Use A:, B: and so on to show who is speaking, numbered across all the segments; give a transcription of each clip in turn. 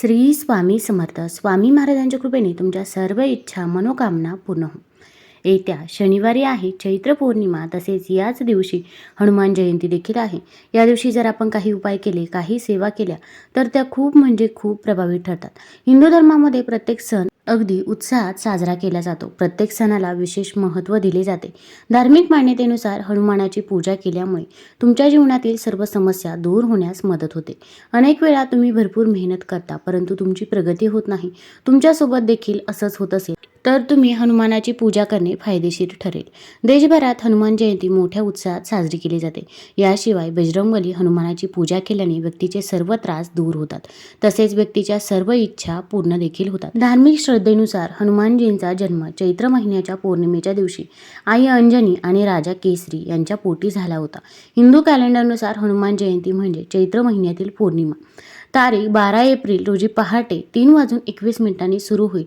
A: श्री स्वामी समर्थ. स्वामी महाराजांच्या कृपेने तुमच्या सर्व इच्छा मनोकामना पूर्ण हो. येत्या शनिवारी आहे चैत्र पौर्णिमा तसेच याच दिवशी हनुमान जयंती देखील आहे. या दिवशी जर आपण काही उपाय केले काही सेवा केल्या तर त्या खूप म्हणजे खूप प्रभावी ठरतात. हिंदू धर्मामध्ये प्रत्येक सण अगदी उत्साहात साजरा केला जातो. प्रत्येक सणाला विशेष महत्त्व दिले जाते. धार्मिक मान्यतेनुसार हनुमानाची पूजा केल्यामुळे तुमच्या जीवनातील सर्व समस्या दूर होण्यास मदत होते. अनेक वेळा तुम्ही भरपूर मेहनत करता परंतु तुमची प्रगती होत नाही. तुमच्यासोबत देखील असंच होत असेल. तर तुम्ही हनुमानाची पूजा करणे फायदेशीर ठरेल. देशभरात हनुमान जयंती मोठ्या उत्साहात साजरी केली जाते. याशिवाय बजरंगबली हनुमानाची पूजा केल्याने व्यक्तीचे सर्व त्रास दूर होतात. तसेच व्यक्तीच्या सर्व इच्छा पूर्ण देखील होतात. धार्मिक श्रद्धेनुसार हनुमानजींचा जन्म चैत्र महिन्याच्या पौर्णिमेच्या दिवशी आई अंजनी आणि राजा केसरी यांच्या पोटी झाला होता. हिंदू कॅलेंडरनुसार हनुमान जयंती म्हणजे चैत्र महिन्यातील पौर्णिमा. तारीख बारा एप्रिल रोजी पहाटे तीन वाजून एकवीस मिनिटांनी सुरू होईल.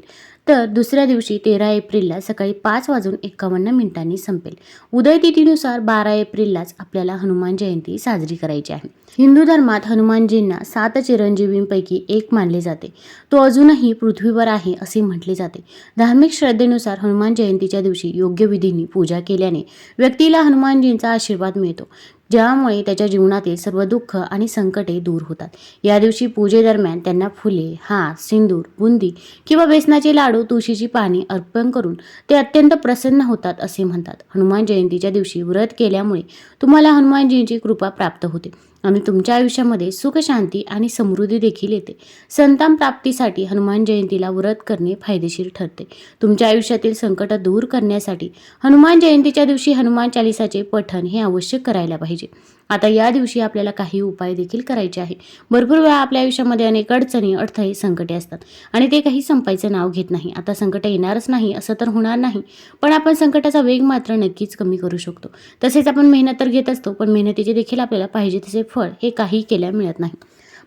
A: तर दुसऱ्या दिवशी तेरा एप्रिलला सकाळी पाच वाजून एकावन्न मिनिटांनी संपेल. उदयतिथीनुसार बारा एप्रिललाच आपल्याला हनुमान जयंती साजरी करायची आहे. हिंदू धर्मात हनुमानजींना सात चिरंजीवींपैकी एक मानले जाते. तो अजूनही पृथ्वीवर आहे असे म्हटले जाते. धार्मिक श्रद्धेनुसार हनुमान जयंतीच्या दिवशी योग्य विधींनी पूजा केल्याने व्यक्तीला हनुमानजींचा आशीर्वाद मिळतो ज्यामुळे त्याच्या जीवनातील सर्व दुःख आणि संकटे दूर होतात. या दिवशी पूजेदरम्यान त्यांना फुले हार सिंदूर बुंदी किंवा बेसनाचे लाडू तुळशीची पाने अर्पण करून ते अत्यंत प्रसन्न होतात असे म्हणतात. हनुमान जयंतीच्या दिवशी व्रत केल्यामुळे तुम्हाला हनुमानजींची कृपा प्राप्त होते. आणि तुमच्या आयुष्यामध्ये सुख शांती आणि समृद्धी देखील येते. संतान प्राप्तीसाठी हनुमान जयंतीला व्रत करणे फायदेशीर ठरते. तुमच्या आयुष्यातील संकट दूर करण्यासाठी हनुमान जयंतीच्या दिवशी हनुमान चालिसाचे पठण हे आवश्यक करायला पाहिजे. आता या दिवशी आपल्याला काही उपाय देखील करायचे आहे भरपूर वेळा आपल्या आयुष्यामध्ये अनेक अडचणी अडथळे संकटे असतात. आणि ते काही संपायचं नाव घेत नाही. आता संकट येणारच नाही असं तर होणार नाही. पण आपण संकटाचा वेग मात्र नक्कीच कमी करू शकतो. तसेच आपण मेहनत तर घेत असतो पण मेहनतीचे देखील आपल्याला पाहिजे तसे फळ हे काही केल्या मिळत नाही.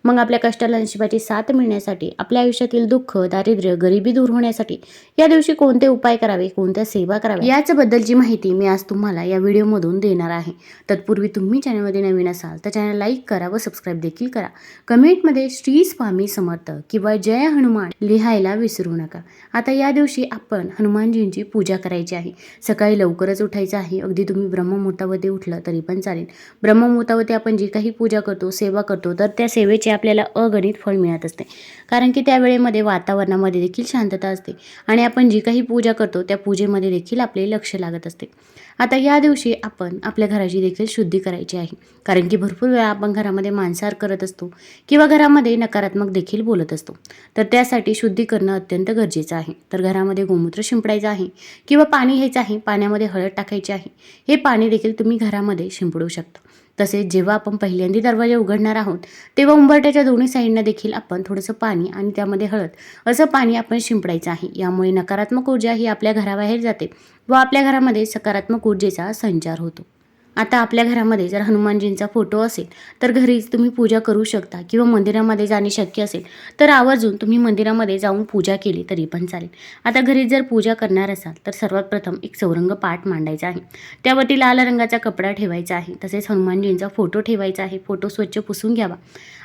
A: मग आपल्या कष्टाला नशिबाची साथ मिळण्यासाठी आपल्या आयुष्यातील दुःख दारिद्र्य गरिबी दूर होण्यासाठी या दिवशी कोणते उपाय करावे कोणत्या सेवा कराव्या? याचबद्दलची माहिती मी आज तुम्हाला या व्हिडिओमधून देणार आहे. तत्पूर्वी तुम्ही चॅनलमध्ये नवीन असाल तर चॅनल लाईक करा व सबस्क्राईब देखील करा. कमेंटमध्ये श्री स्वामी समर्थ किंवा जय हनुमान लिहायला विसरू नका. आता या दिवशी आपण हनुमानजींची पूजा करायची आहे. सकाळी लवकरच उठायचं आहे. अगदी तुम्ही ब्रह्ममुहूर्तावरती उठलं तरी पण चालेल. ब्रह्ममुहूर्तावरती आपण जी काही पूजा करतो सेवा करतो तर त्या सेवेचे आपल्याला अगणित फळ मिळत असते. कारण की त्या वेळेमध्ये वातावरणामध्ये देखील शांतता असते. आणि आपण जी काही पूजा करतो त्या पूजेमध्ये देखील आपले लक्ष लागत असते. आता या दिवशी आपण आपल्या घराची देखील शुद्धी करायची आहे. कारण की भरपूर वेळा आपण घरामध्ये मांसाहार करत असतो किंवा घरामध्ये नकारात्मक देखील बोलत असतो. तर त्यासाठी शुद्धी करणं अत्यंत गरजेचं आहे. तर घरामध्ये गोमूत्र शिंपडायचं आहे किंवा पाणी घ्यायचं आहे. पाण्यामध्ये हळद टाकायची आहे. हे पाणी देखील तुम्ही घरामध्ये शिंपडू शकता. तसेच जेव्हा आपण पहिल्यांदा दरवाजा उघडणार आहोत तेव्हा उंबरट्याच्या दोन्ही साईडनं देखील आपण थोडंसं पाणी आणि त्यामध्ये हळद असं पाणी आपण शिंपडायचं आहे. यामुळे नकारात्मक ऊर्जा ही आपल्या घराबाहेर जाते व आपल्या घरामध्ये सकारात्मक ऊर्जेचा संचार होतो. आता आपल्या घरामध्ये जर हनुमानजींचा फोटो असेल तर घरीच तुम्ही पूजा करू शकता किंवा मंदिरामध्ये जाणे शक्य असेल तर आवर्जून तुम्ही मंदिरामध्ये जाऊन पूजा केली तरी पण चालेल. आता घरी जर पूजा करणार असाल तर सर्वात प्रथम एक चौरंग पाठ मांडायचा आहे. त्यावरती लाल रंगाचा कपडा ठेवायचा आहे तसेच हनुमानजींचा फोटो ठेवायचा आहे फोटो स्वच्छ पुसून घ्यावा.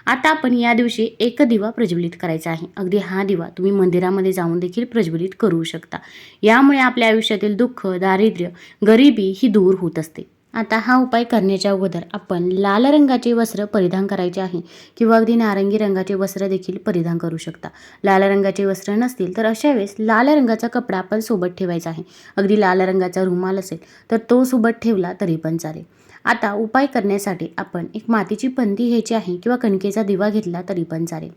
A: आता आपण या दिवशी एक दिवा प्रज्वलित करायचा आहे. अगदी हा दिवा तुम्ही मंदिरामध्ये जाऊन देखील प्रज्वलित करू शकता. यामुळे आपल्या आयुष्यातील दुःख दारिद्र्य गरिबी ही दूर होत असते. आता हा उपाय करण्याच्या अगोदर आपण लाल रंगाचे वस्त्र परिधान करायचे आहे किंवा अगदी नारंगी रंगाचे वस्त्र देखील परिधान करू शकता. लाल रंगाचे वस्त्र नसतील तर अशा वेळेस लाल रंगाचा कपडा आपण सोबत ठेवायचा आहे. अगदी लाल रंगाचा रुमाल असेल तर तो सोबत ठेवला तरी पण चालेल. आता उपाय करण्यासाठी आपण एक मातीची पंती घ्यायची आहे किंवा कणकेचा दिवा घेतला तरी पण चालेल.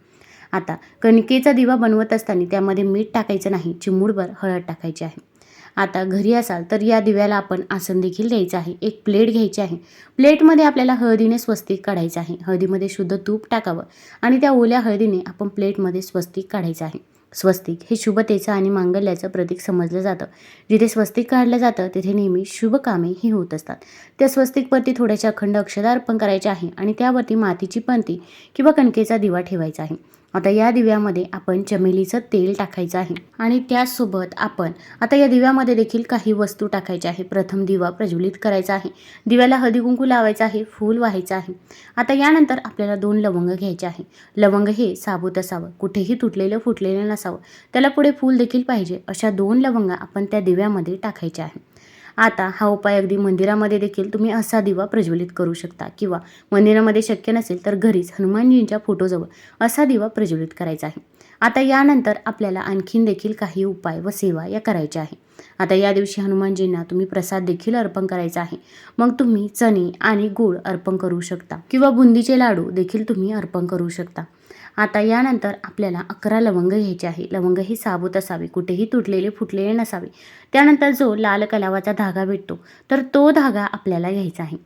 A: आता कणकेचा दिवा बनवत असताना त्यामध्ये मीठ टाकायचं नाही चिमूडभर हळद टाकायची आहे. आता घरी असाल तर या दिव्याला आपण आसन देखील द्यायचं आहे. एक प्लेट घ्यायची आहे. प्लेटमध्ये आपल्याला हळदीने स्वस्तिक काढायचं आहे. हळदीमध्ये शुद्ध तूप टाकावं आणि त्या ओल्या हळदीने आपण प्लेटमध्ये स्वस्तिक काढायचं आहे. स्वस्तिक हे शुभतेचं आणि मांगल्याचं प्रतीक समजलं जातं. जिथे स्वस्तिक काढलं जातं तिथे नेहमी शुभ कामे ही होत असतात. त्या स्वस्तिकवरती थोड्याशा अखंड अक्षदा अर्पण करायचे आहे आणि त्यावरती मातीची पंती किंवा कणकेचा दिवा ठेवायचा आहे. आता या दिव्यामध्ये आपण चमेलीचं तेल टाकायचं आहे. आणि त्यासोबत आपण आता या दिव्यामध्ये देखील काही वस्तू टाकायच्या आहे. प्रथम दिवा प्रज्वलित करायचा आहे. दिव्याला हळदी कुंकू लावायचं आहे. फूल व्हायचं आहे. आता यानंतर आपल्याला दोन लवंग घ्यायचे आहे. लवंग हे साबूत असावं. कुठेही तुटलेलं फुटलेलं नसावं. त्याला पुढे फूल देखील पाहिजे. अशा दोन लवंगा आपण त्या दिव्यामध्ये टाकायच्या आहे. आता हा उपाय अगदी मंदिरामध्ये देखील तुम्ही असा दिवा प्रज्वलित करू शकता. किंवा मंदिरामध्ये शक्य नसेल तर घरीच हनुमानजींच्या फोटोजवळ असा दिवा प्रज्वलित करायचा आहे. आता यानंतर आपल्याला आणखीन देखील काही उपाय व सेवा या करायच्या आहे. आता या दिवशी हनुमानजींना तुम्ही प्रसाद देखील अर्पण करायचा आहे. मग तुम्ही चणे आणि गूळ अर्पण करू शकता. किंवा बुंदीचे लाडू देखील तुम्ही अर्पण करू शकता. आता यानंतर आपल्याला अकरा लवंग घ्यायचे आहे. लवंग ही साबूत असावी कुठेही तुटलेले फुटलेले नसावे. त्यानंतर जो लाल कलावाचा धागा भेटतो तर तो धागा आपल्याला घ्यायचा आहे.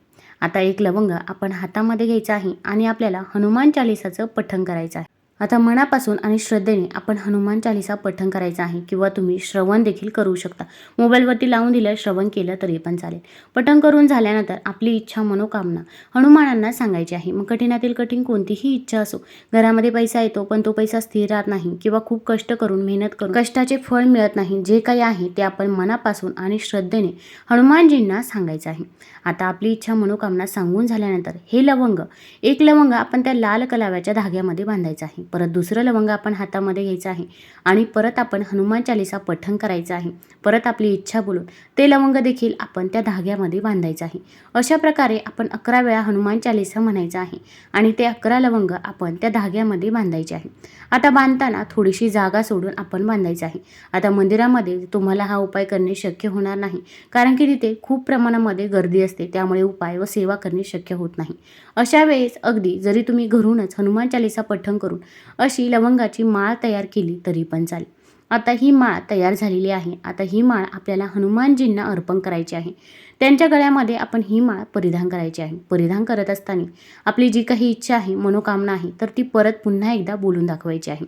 A: आता एक लवंग आपण हातामध्ये घ्यायचा आहे आणि आपल्याला हनुमान चालिसाचं पठण करायचं आहे. आता मनापासून आणि श्रद्धेने आपण हनुमान चालिसा पठण करायचं आहे किंवा तुम्ही श्रवण देखील करू शकता. मोबाईलवरती लावून दिलं श्रवण केलं तरी पण चालेल. पठण करून झाल्यानंतर आपली इच्छा मनोकामना हनुमानांना सांगायची आहे. मग कठीणातील कठीण कोणतीही इच्छा असो घरामध्ये पैसा येतो पण तो पैसा स्थिर राहत नाही किंवा खूप कष्ट करून मेहनत करून कष्टाचे फळ मिळत नाही जे काही आहे ते आपण मनापासून आणि श्रद्धेने हनुमानजींना सांगायचं आहे. आता आपली इच्छा मनोकामना सांगून झाल्यानंतर हे लवंग एक लवंग आपण त्या लाल कलाव्याच्या धाग्यामध्ये बांधायचं आहे. परत दुसरं लवंग आपण हातामध्ये घ्यायचं आहे. आणि परत आपण हनुमान चालिसा पठण करायचं आहे. परत आपली इच्छा बोलून ते लवंग देखील आपण त्या धाग्यामध्ये बांधायचं आहे. अशा प्रकारे आपण अकरा वेळा हनुमान चालिसा म्हणायचं आहे. आणि ते अकरा लवंग आपण त्या धाग्यामध्ये बांधायचे आहे. आता बांधताना थोडीशी जागा सोडून आपण बांधायचं आहे. आता मंदिरामध्ये तुम्हाला हा उपाय करणे शक्य होणार नाही. कारण की तिथे खूप प्रमाणामध्ये गर्दी असते. त्यामुळे उपाय व सेवा करणे शक्य होत नाही. अशा वेळेस अगदी जरी तुम्ही घरूनच हनुमान चालिसा पठण करून अशी लवंगाची माळ तयार केली तरी पण चालेल. आता ही माळ तयार झालेली आहे. आता ही माळ आपल्याला हनुमानजींना अर्पण करायची आहे. त्यांच्या गळ्यामध्ये आपण ही माळ परिधान करायची आहे. परिधान करत असताना आपली जी काही इच्छा आहे मनोकामना आहे तर ती परत पुन्हा एकदा बोलून दाखवायची आहे.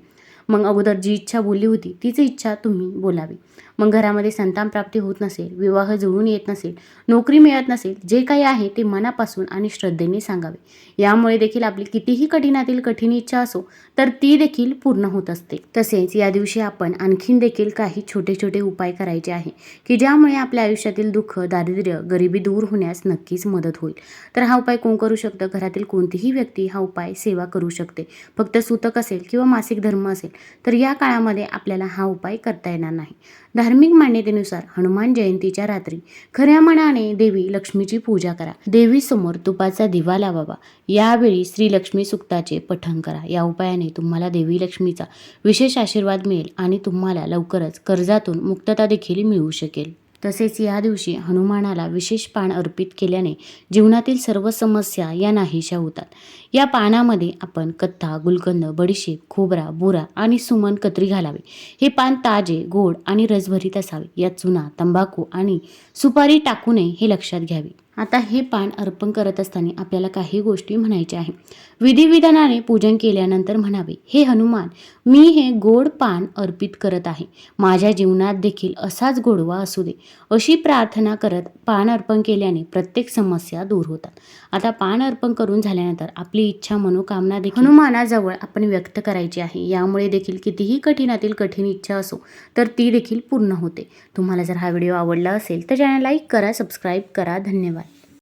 A: मग अगोदर जी इच्छा बोलली होती तीच इच्छा तुम्ही बोलावी. मग घरामध्ये संतान प्राप्ती होत नसेल विवाह जुळून येत नसेल नोकरी मिळत नसेल जे काही आहे ते मनापासून आणि श्रद्धेने सांगावे. यामुळे देखील आपली कितीही कठीणातील कठीण इच्छा असो तर ती देखील पूर्ण होत असते. तसेच या दिवशी आपण आणखीन देखील काही छोटे छोटे उपाय करायचे आहे की ज्यामुळे आपल्या आयुष्यातील दुःख दारिद्र्य गरिबी दूर होण्यास नक्कीच मदत होईल. तर हा उपाय कोण करू शकतं? घरातील कोणतीही व्यक्ती हा उपाय सेवा करू शकते. फक्त सूतक असेल किंवा मासिक धर्म असेल तर या काळामध्ये आपल्याला हा उपाय करता येणार नाही. धार्मिक मान्यतेनुसार हनुमान जयंतीच्या रात्री खऱ्या मनाने देवी लक्ष्मीची पूजा करा. देवीसमोर तुपाचा दिवा लावावा. यावेळी श्री लक्ष्मी सुक्ताचे पठण करा. या उपायाने तुम्हाला देवी लक्ष्मीचा विशेष आशीर्वाद मिळेल आणि तुम्हाला लवकरच कर्जातून मुक्तता देखील मिळू शकेल. तसेच या दिवशी हनुमानाला विशेष पान अर्पित केल्याने जीवनातील सर्व समस्या या नाहीशा होतात. या पानामध्ये आपण कथ्था गुलकंद बडीशेप खोबरा बुरा आणि सुमन कत्री घालावे. हे पान ताजे गोड आणि रसभरीत असावे. यात चुना तंबाखू आणि सुपारी टाकू नये हे लक्षात घ्यावे. आता हे पान अर्पण करत असताना आपल्याला काही गोष्टी म्हणायच्या आहे विधिविधानाने पूजन केल्यानंतर म्हणावे हे हनुमान मी हे गोड पान अर्पित करत आहे. माझ्या जीवनात देखील असाच गोडवा असू दे. अशी प्रार्थना करत पान अर्पण केल्याने प्रत्येक समस्या दूर होतात. आता पान अर्पण करून झाल्यानंतर आपली इच्छा मनोकामना देखील हनुमानाजवळ आपण व्यक्त करायची आहे. यामुळे देखील कितीही कठीणातील कठीण इच्छा असो तर ती देखील पूर्ण होते. तुम्हाला जर हा व्हिडिओ आवडला असेल तर चॅनल लाईक करा सबस्क्राईब करा. धन्यवाद.